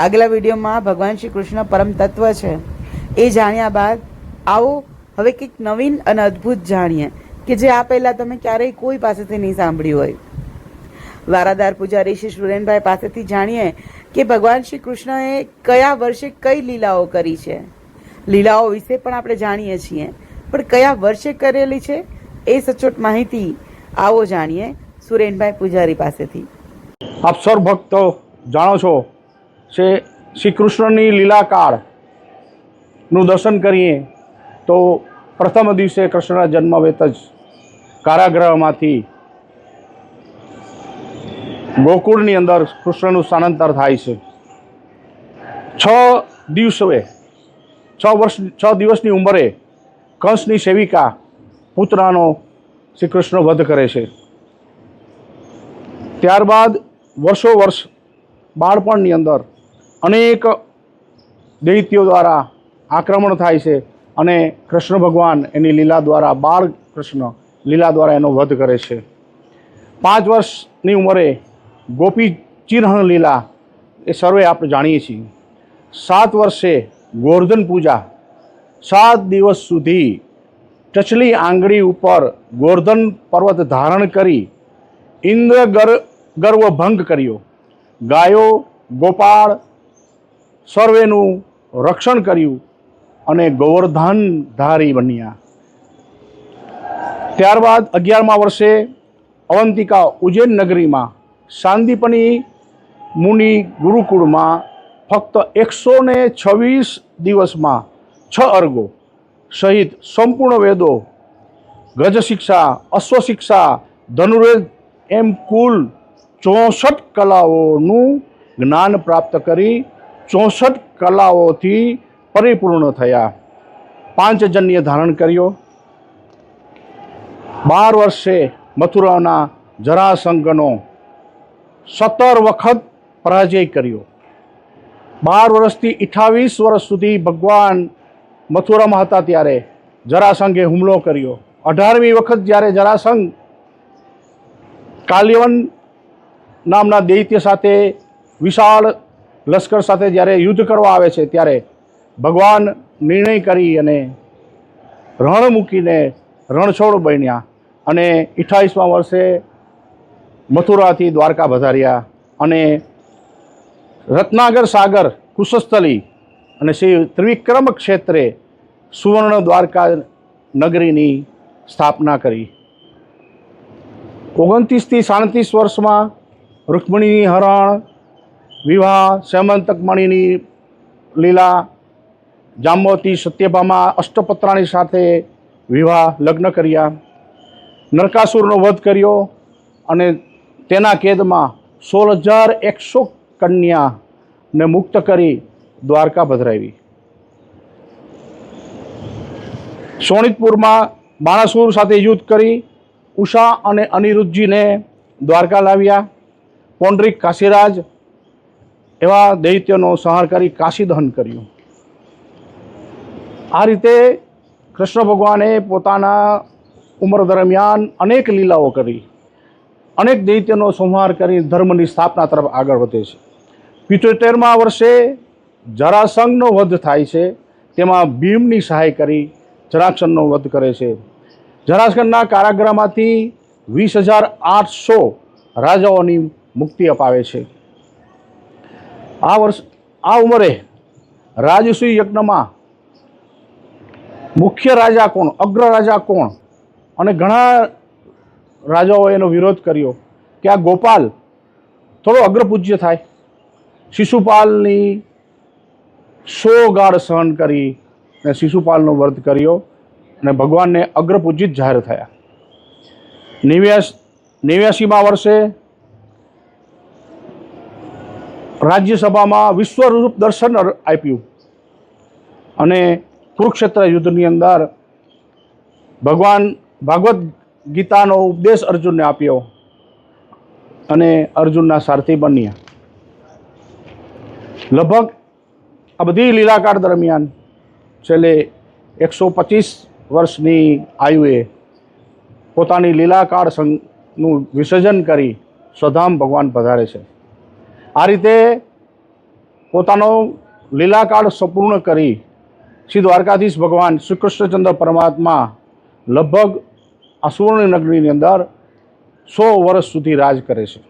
આગલા વિડીયોમાં ભગવાન શ્રી કૃષ્ણ પરમ તત્વ છે. એ જાણ્યા બાદ, આવો, હવે કંઈક નવીન અને અદ્ભુત જાણીએ, કે જે આ પહેલાં તમે ક્યારેય કોઈ પાસેથી નહીં સાંભળ્યું હોય. વારાદાર પૂજારી શ્રી સુરેનભાઈ પાસેથી જાણીએ કે ભગવાન શ્રી કૃષ્ણએ કયા વર્ષે કઈ લીલાઓ કરી છે. લીલાઓ વિશે પણ આપણે જાણીએ છીએ, પણ કયા વર્ષે કરેલી છે એ સચોટ માહિતી આવો જાણીએ સુરેનભાઈ પૂજારી પાસેથી. આપ ભક્તો જાણો છો છે શ્રી કૃષ્ણની લીલાકાળનું દર્શન કરીએ તો પ્રથમ દિવસે કૃષ્ણના જન્મ વેત જ કારાગૃહમાંથી ગોકુળની અંદર કૃષ્ણનું સ્થાનાંતર થાય છે. છ દિવસે છ વર્ષ, છ દિવસની ઉંમરે કંસની સેવિકા પુતરાનો શ્રી કૃષ્ણ વધ કરે છે. ત્યારબાદ વર્ષો વર્ષ બાળપણની અંદર અનેક દૈત્યો દ્વારા આક્રમણ થાય છે અને કૃષ્ણ ભગવાન એની લીલા દ્વારા, બાળ કૃષ્ણ લીલા દ્વારા એનો વધ કરે છે. પાંચ વર્ષની ઉંમરે ગોપી ચિહ્ન લીલા એ સર્વે આપણે જાણીએ છીએ. સાત વર્ષે ગોર્ધન પૂજા. સાત દિવસ સુધી ટચલી આંગળી ઉપર ગોર્ધન પર્વત ધારણ કરી ઇન્દ્ર ગર, ગર્વ ભંગ કર્યો. ગાયો, ગોપાળ સર્વેનું રક્ષણ કર્યું અને ગોવર્ધનધારી બન્યા. ત્યારબાદ અગિયારમા વર્ષે અવંતિકા ઉજ્જૈન નગરીમાં સાંદીપની મુનિ ગુરુકુળમાં ફક્ત એકસો ને છવ્વીસ દિવસમાં છ અર્ગો સહિત સંપૂર્ણ વેદો ગજ શિક્ષા અશ્વ શિક્ષા ધનુર્વેદ એમ કુલ ચોસઠ કલાઓનું જ્ઞાન પ્રાપ્ત કરી ચોસઠ કલાઓથી પરિપૂર્ણ થયા. પાંચજન્ય ધારણ કર્યો. બાર વર્ષે મથુરાના જરાસંઘનો સત્તર વખત પરાજય કર્યો. બાર વર્ષથી અઠાવીસ વર્ષ સુધી ભગવાન મથુરામાં હતા ત્યારે જરાસંઘે હુમલો કર્યો. અઢારમી વખત જ્યારે જરાસંઘ કાલ્યવન નામના દૈત્ય સાથે વિશાળ લશ્કર સાથે જ્યારે યુદ્ધ કરવા આવે છે, ત્યારે ભગવાન નિર્ણય કરી અને રણ મૂકીને રણછોડ બન્યા અને અઠ્ઠાવીસમા વર્ષે મથુરાથી દ્વારકા વધાર્યા અને રત્નાગર સાગર કુશસ્થલી અને શ્રી ત્રિવિક્રમ ક્ષેત્રે સુવર્ણ દ્વારકા નગરીની સ્થાપના કરી. ઓગણત્રીસથી સાડત્રીસ વર્ષમાં રૂક્મણીની હરણ વિવાહ સેમંતકમણીની લીલા જાંબોતી સત્યભામા અષ્ટપત્રાણી સાથે વિવાહ, લગ્ન કર્યા. નરકાસુરનો વધ કર્યો અને તેના કેદમાં સોળ હજાર એકસો કન્યાને મુક્ત કરી દ્વારકા પધરાવી સોણિતપુરમાં બાણાસુર સાથે યુદ્ધ કરી ઉષા અને અનિરુદ્ધજીને દ્વારકા લાવ્યા. પોન્ડ્રિક કાશીરાજ એવા દૈત્યનો સંહાર કરી કાશી દહન કર્યું. આ રીતે કૃષ્ણ ભગવાને પોતાના ઉંમર દરમિયાન અનેક લીલાઓ કરી, અનેક દૈત્યનો સંહાર કરી ધર્મની સ્થાપના તરફ આગળ વધે છે. પિત્તોતેરમા વર્ષે જરાસંઘનો વધ થાય છે, તેમાં ભીમની સહાય કરી જરાસંઘનો વધ કરે છે. જરાસંઘના કારાગૃહમાંથી વીસ હજાર આઠસો રાજાઓની મુક્તિ અપાવે છે. આ વર્ષ, આ ઉંમરે રાજસૂય યજ્ઞમાં મુખ્ય રાજા કોણ, અગ્ર રાજા કોણ અને ઘણા રાજાઓએ એનો વિરોધ કર્યો કે આ ગોપાલ થોડો અગ્રપૂજ્ય થાય. શિશુપાલની સો ગાળ સહન કરી અને શિશુપાલનો વર્ત કર્યો અને ભગવાનને અગ્રપૂજિત જાહેર થયા. નેવ્યાસ, નેવ્યાસીમાં વર્ષે રાજ્યસભામાં વિશ્વરૂપ દર્શન આપ્યું. અને કુરુક્ષેત્ર યુદ્ધની અંદર ભગવાન ભાગવત ગીતાનો ઉપદેશ અર્જુનને આપ્યો અને અર્જુનના સારથી બન્યા. લગભગ આ બધી લીલાકાળ દરમિયાન છેલ્લે એકસો પચીસ વર્ષની આયુએ પોતાની લીલાકાળ સંઘનું વિસર્જન કરી સ્વધામ ભગવાન પધારે છે. આ રીતે પોતાનો લીલાકાળ સંપૂર્ણ કરી શ્રી દ્વારકાધીશ ભગવાન શ્રી કૃષ્ણચંદ્ર પરમાત્મા લગભગ આ સુવર્ણનગરીની અંદર સો વર્ષ સુધી રાજ કરે છે.